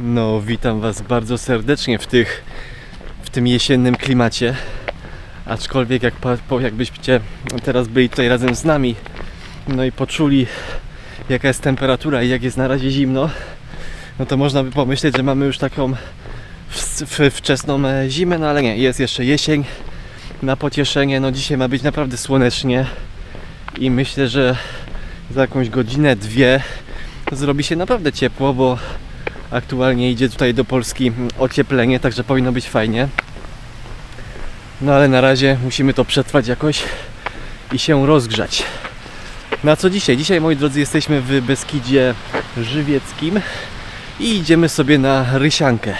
No, witam Was bardzo serdecznie w, tych, w tym jesiennym klimacie. Aczkolwiek jak, jakbyście teraz byli tutaj razem z nami, no i poczuli jaka jest temperatura i jak jest na razie zimno, no to można by pomyśleć, że mamy już taką wczesną e, zimę, no ale nie, jest jeszcze jesień. Na pocieszenie, no dzisiaj ma być naprawdę słonecznie i myślę, że za jakąś godzinę, dwie zrobi się naprawdę ciepło, bo aktualnie idzie tutaj do Polski ocieplenie, także powinno być fajnie. No ale na razie musimy to przetrwać jakoś i się rozgrzać. Na co dzisiaj? Dzisiaj, moi drodzy, jesteśmy w Beskidzie Żywieckim i idziemy sobie na Rysiankę.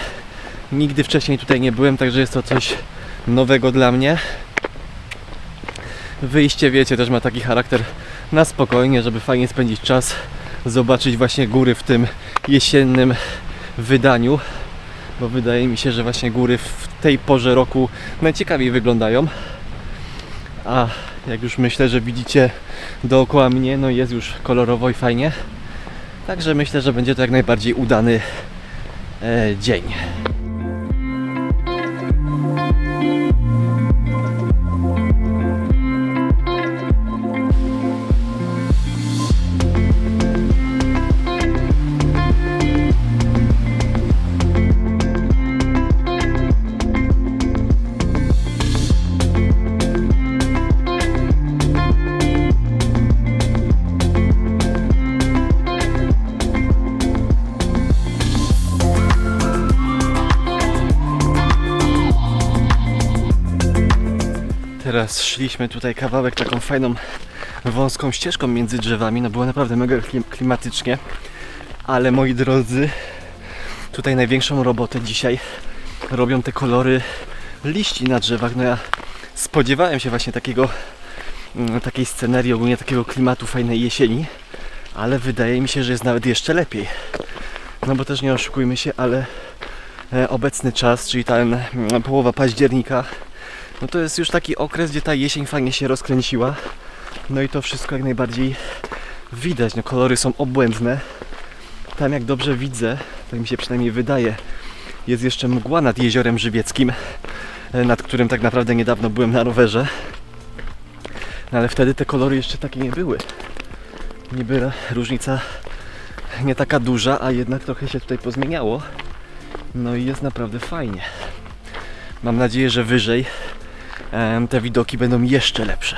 Nigdy wcześniej tutaj nie byłem, także jest to coś nowego dla mnie. Wyjście, wiecie, też ma taki charakter na spokojnie, żeby fajnie spędzić czas, zobaczyć właśnie góry w tym jesiennym wydaniu, bo wydaje mi się, że właśnie góry w tej porze roku najciekawiej wyglądają. A jak już myślę, że widzicie dookoła mnie, no jest już kolorowo i fajnie. Także myślę, że będzie to jak najbardziej udany e, dzień. Szliśmy tutaj kawałek taką fajną, wąską ścieżką między drzewami. No było naprawdę mega klim- klimatycznie. Ale moi drodzy, tutaj największą robotę dzisiaj robią te kolory liści na drzewach. No ja spodziewałem się właśnie takiego, mm, takiej scenerii, ogólnie takiego klimatu fajnej jesieni. Ale wydaje mi się, że jest nawet jeszcze lepiej. No bo też nie oszukujmy się, ale e, obecny czas, czyli ta mm, połowa października, no to jest już taki okres, gdzie ta jesień fajnie się rozkręciła. No i to wszystko jak najbardziej widać. No kolory są obłędne. Tam jak dobrze widzę, tak mi się przynajmniej wydaje, jest jeszcze mgła nad jeziorem żywieckim, e, nad którym tak naprawdę niedawno byłem na rowerze. No ale wtedy te kolory jeszcze takie nie były. Niby różnica nie taka duża, a jednak trochę się tutaj pozmieniało. No i jest naprawdę fajnie. Mam nadzieję, że wyżej te widoki będą jeszcze lepsze.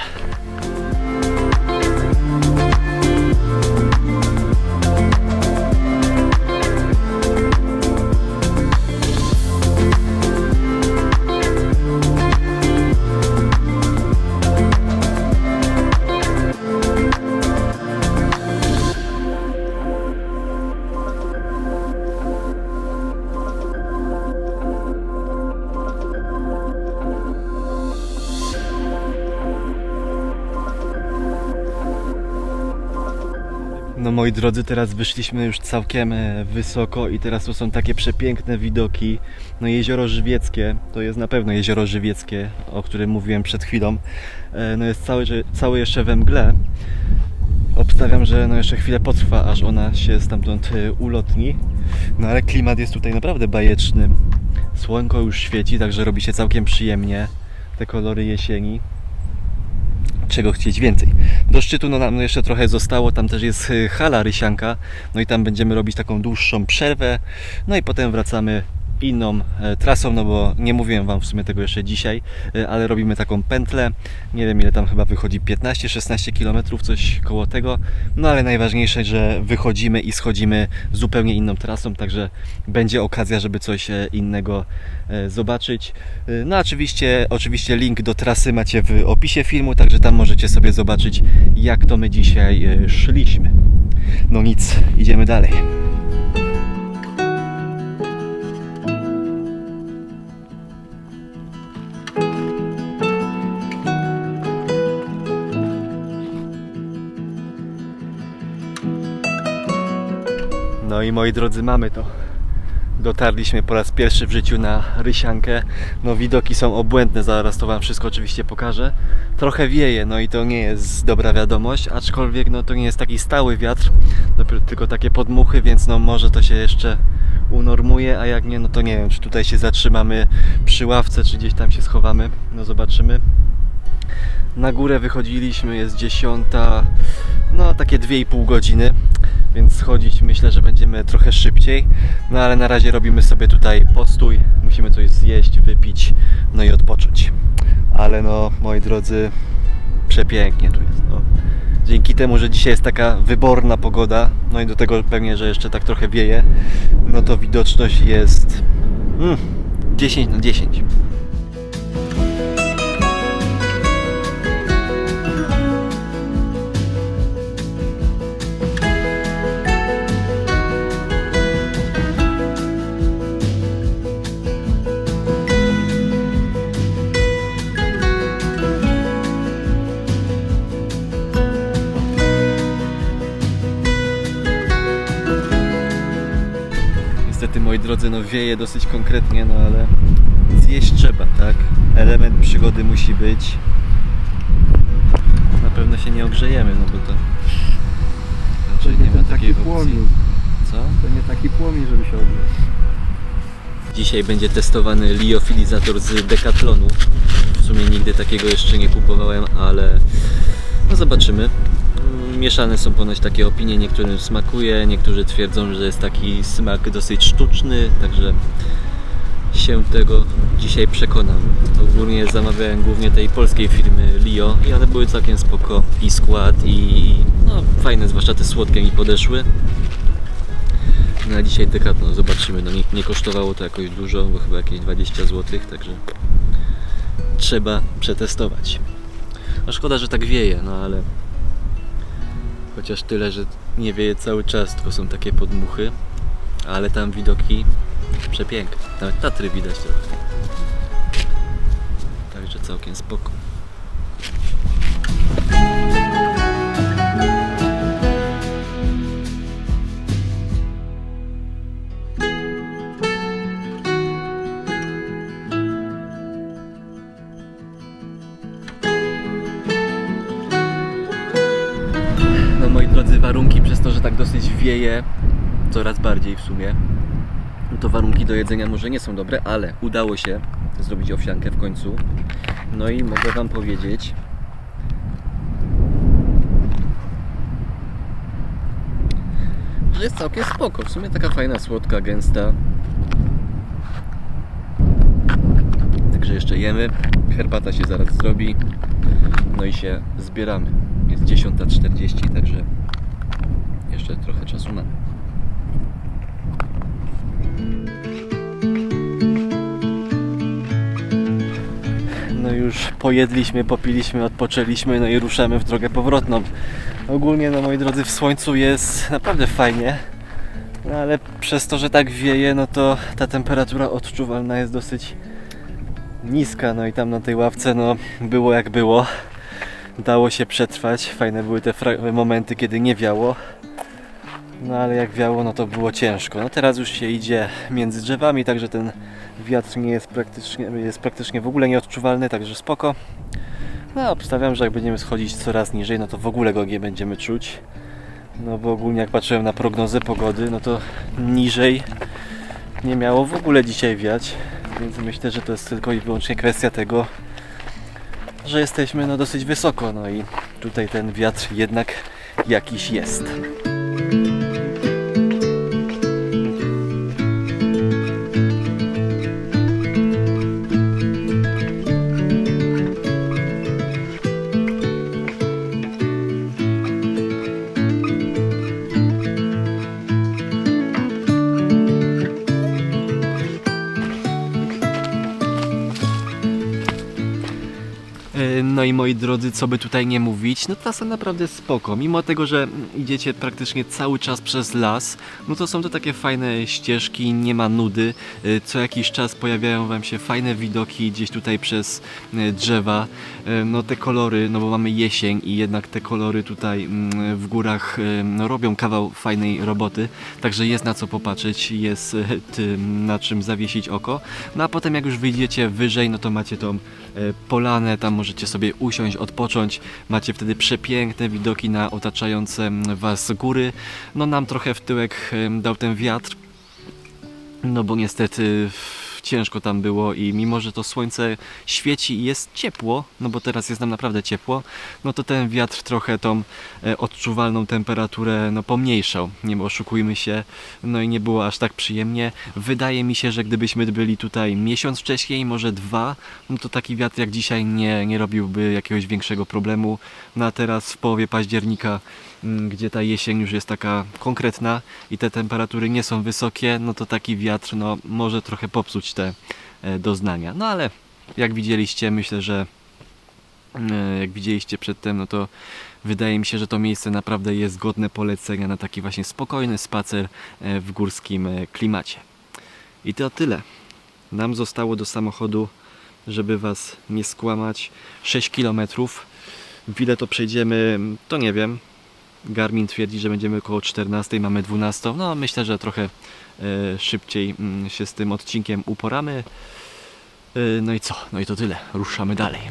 No moi drodzy, teraz wyszliśmy już całkiem e, wysoko i teraz tu są takie przepiękne widoki. No jezioro Żywieckie, to jest na pewno jezioro Żywieckie, o którym mówiłem przed chwilą. E, No jest całe, całe jeszcze we mgle. Obstawiam, że no jeszcze chwilę potrwa, aż ona się stamtąd e, ulotni. No ale klimat jest tutaj naprawdę bajeczny. Słonko już świeci, także robi się całkiem przyjemnie. Te kolory jesieni czego chcieć więcej. Do szczytu no, nam jeszcze trochę zostało, tam też jest y, hala Rysianka, no i tam będziemy robić taką dłuższą przerwę, no i potem wracamy inną e, trasą, no bo nie mówiłem Wam w sumie tego jeszcze dzisiaj, e, ale robimy taką pętlę, nie wiem ile tam chyba wychodzi, 15-16 km, coś koło tego, no ale najważniejsze, że wychodzimy i schodzimy zupełnie inną trasą, także będzie okazja, żeby coś e, innego zobaczyć. No oczywiście, oczywiście link do trasy macie w opisie filmu, także tam możecie sobie zobaczyć jak to my dzisiaj szliśmy. No nic, idziemy dalej. No i moi drodzy, mamy to. Dotarliśmy po raz pierwszy w życiu na Rysiankę. No widoki są obłędne, zaraz to Wam wszystko oczywiście pokażę. Trochę wieje, no i to nie jest dobra wiadomość, aczkolwiek no to nie jest taki stały wiatr, dopiero tylko takie podmuchy, więc no może to się jeszcze unormuje, a jak nie, no to nie wiem, czy tutaj się zatrzymamy przy ławce, czy gdzieś tam się schowamy. No zobaczymy. Na górę wychodziliśmy, jest dziesiąta, no takie 2,5 godziny, więc schodzić myślę, że będziemy trochę szybciej. No ale na razie robimy sobie tutaj postój, musimy coś zjeść, wypić, no i odpocząć. Ale no, moi drodzy, przepięknie tu jest. No. Dzięki temu, że dzisiaj jest taka wyborna pogoda, no i do tego pewnie, że jeszcze tak trochę wieje, no to widoczność jest mm, 10 na 10. no wieje dosyć konkretnie, no ale zjeść trzeba, tak? Element przygody musi być. Na pewno się nie ogrzejemy, no bo to raczej nie ma takiej opcji. płomień. Co? To nie taki płomień, żeby się ogrzeć. Dzisiaj będzie testowany liofilizator z Decathlonu. W sumie nigdy takiego jeszcze nie kupowałem, ale no zobaczymy. Mieszane są ponoć takie opinie, niektórym smakuje, niektórzy twierdzą, że jest taki smak dosyć sztuczny, także się tego dzisiaj przekonam. Ogólnie zamawiałem głównie tej polskiej firmy Lio i one były całkiem spoko i skład i no fajne, zwłaszcza te słodkie mi podeszły. No a dzisiaj Decathlon, zobaczymy, no nie, nie kosztowało to jakoś dużo, bo chyba jakieś 20 zł, także trzeba przetestować. No szkoda, że tak wieje, no ale chociaż tyle, że nie wieje cały czas, tylko są takie podmuchy, ale tam widoki przepiękne, nawet Tatry widać trochę. Także całkiem spoko. Wieje, coraz bardziej w sumie, to warunki do jedzenia może nie są dobre, ale udało się zrobić owsiankę w końcu. No i mogę Wam powiedzieć, że jest całkiem spoko. W sumie taka fajna, słodka, gęsta. Także jeszcze jemy. Herbata się zaraz zrobi. No i się zbieramy. Jest 10.40, także jeszcze trochę czasu mamy. No już pojedliśmy, popiliśmy, odpoczęliśmy, no i ruszamy w drogę powrotną. Ogólnie, no moi drodzy, w słońcu jest naprawdę fajnie. No ale przez to, że tak wieje, no to ta temperatura odczuwalna jest dosyć niska. No i tam na tej ławce, no było jak było. Dało się przetrwać. Fajne były te momenty, kiedy nie wiało. No ale jak wiało, no to było ciężko. No teraz już się idzie między drzewami, także ten wiatr nie jest praktycznie, jest praktycznie w ogóle nieodczuwalny, także spoko. No obstawiam, że jak będziemy schodzić coraz niżej, no to w ogóle go nie będziemy czuć. No bo ogólnie jak patrzyłem na prognozę pogody, no to niżej nie miało w ogóle dzisiaj wiać. Więc myślę, że to jest tylko i wyłącznie kwestia tego, że jesteśmy no dosyć wysoko, no i tutaj ten wiatr jednak jakiś jest. E, No i moi drodzy, co by tutaj nie mówić, no trasa naprawdę spoko. Mimo tego, że idziecie praktycznie cały czas przez las, no to są to takie fajne ścieżki, nie ma nudy. E, Co jakiś czas pojawiają wam się fajne widoki gdzieś tutaj przez e, drzewa. E, No te kolory, no bo mamy jesień i jednak te kolory tutaj mm, w górach e, no, robią kawał fajnej roboty. Także jest na co popatrzeć, jest e, na czym zawiesić oko. No a potem jak już wyjdziecie wyżej, no to macie tą e, polanę, tam możecie sobie usiąść, odpocząć. Macie wtedy przepiękne widoki na otaczające mm, was góry. No nam trochę w tyłek dał ten wiatr. No bo niestety ciężko tam było i mimo, że to słońce świeci i jest ciepło, no bo teraz jest nam naprawdę ciepło, no to ten wiatr trochę tą e, odczuwalną temperaturę no pomniejszał. Nie oszukujmy się, no i nie było aż tak przyjemnie. Wydaje mi się, że gdybyśmy byli tutaj miesiąc wcześniej, może dwa, no to taki wiatr jak dzisiaj nie, nie robiłby jakiegoś większego problemu. No a teraz w połowie października, gdzie ta jesień już jest taka konkretna i te temperatury nie są wysokie, no to taki wiatr no, może trochę popsuć te e, doznania. No ale jak widzieliście, myślę, że e, jak widzieliście przedtem, no to wydaje mi się, że to miejsce naprawdę jest godne polecenia na taki właśnie spokojny spacer e, w górskim klimacie. I to tyle. Nam zostało do samochodu, żeby Was nie skłamać, 6 km. W ile to przejdziemy, to nie wiem. Garmin twierdzi, że będziemy około 14, mamy 12. No myślę, że trochę e, szybciej mm, się z tym odcinkiem uporamy. E, no i co? No i to tyle. Ruszamy dalej.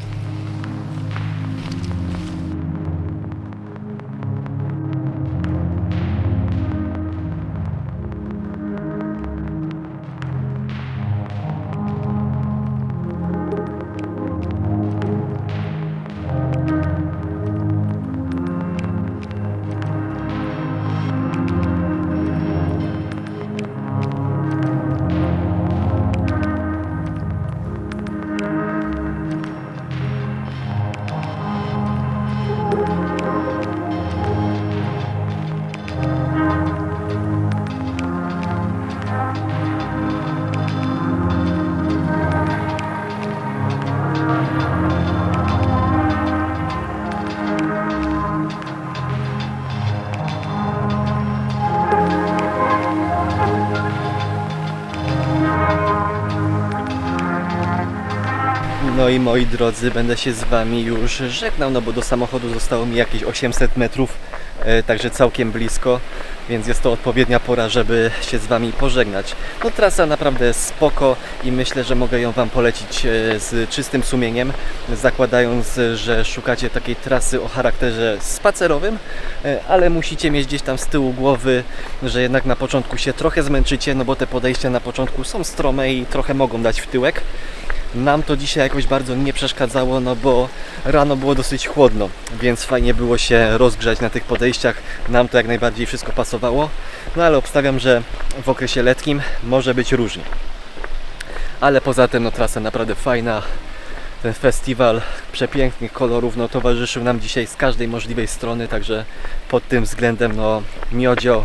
I moi drodzy, będę się z Wami już żegnał, no bo do samochodu zostało mi jakieś 800 metrów, e, także całkiem blisko, więc jest to odpowiednia pora, żeby się z Wami pożegnać. No trasa naprawdę spoko i myślę, że mogę ją Wam polecić e, z czystym sumieniem, zakładając, że szukacie takiej trasy o charakterze spacerowym, e, ale musicie mieć gdzieś tam z tyłu głowy, że jednak na początku się trochę zmęczycie, no bo te podejścia na początku są strome i trochę mogą dać w tyłek. Nam to dzisiaj jakoś bardzo nie przeszkadzało, no bo rano było dosyć chłodno, więc fajnie było się rozgrzać na tych podejściach. Nam to jak najbardziej wszystko pasowało, no ale obstawiam, że w okresie letnim może być różnie. Ale poza tym, no trasa naprawdę fajna. Ten festiwal przepięknych kolorów no, towarzyszył nam dzisiaj z każdej możliwej strony, także pod tym względem no, miodzio.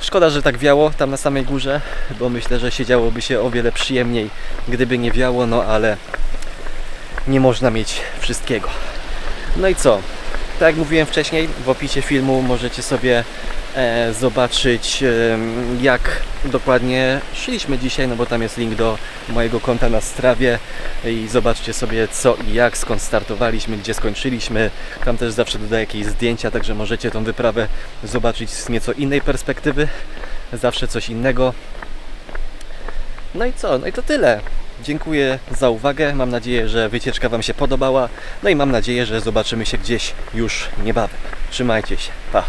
Szkoda, że tak wiało tam na samej górze, bo myślę, że siedziałoby się o wiele przyjemniej, gdyby nie wiało, no ale nie można mieć wszystkiego. No i co? Tak jak mówiłem wcześniej, w opisie filmu możecie sobie zobaczyć em, jak dokładnie szliśmy dzisiaj, no bo tam jest link do mojego konta na Strawie i zobaczcie sobie co i jak, skąd startowaliśmy, gdzie skończyliśmy. Tam też zawsze dodaję jakieś zdjęcia, także możecie tą wyprawę zobaczyć z nieco innej perspektywy. Zawsze coś innego. No i co? No i to tyle. Dziękuję za uwagę. Mam nadzieję, że wycieczka Wam się podobała. No i mam nadzieję, że zobaczymy się gdzieś już niebawem. Trzymajcie się. Pa.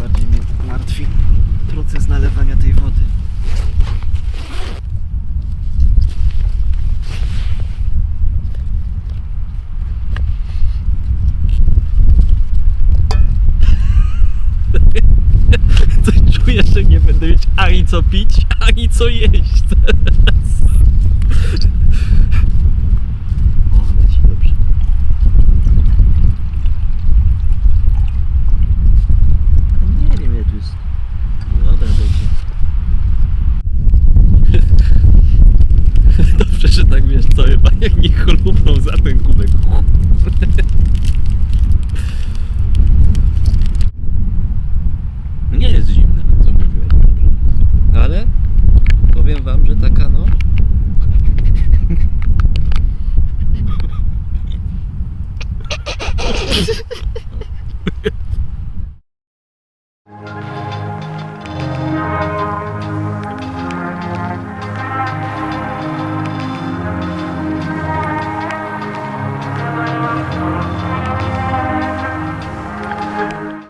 Bardziej mnie martwi proces nalewania tej wody. Coś czuję, że nie będę mieć ani co pić, ani co jeść. powiem wam, że taka no...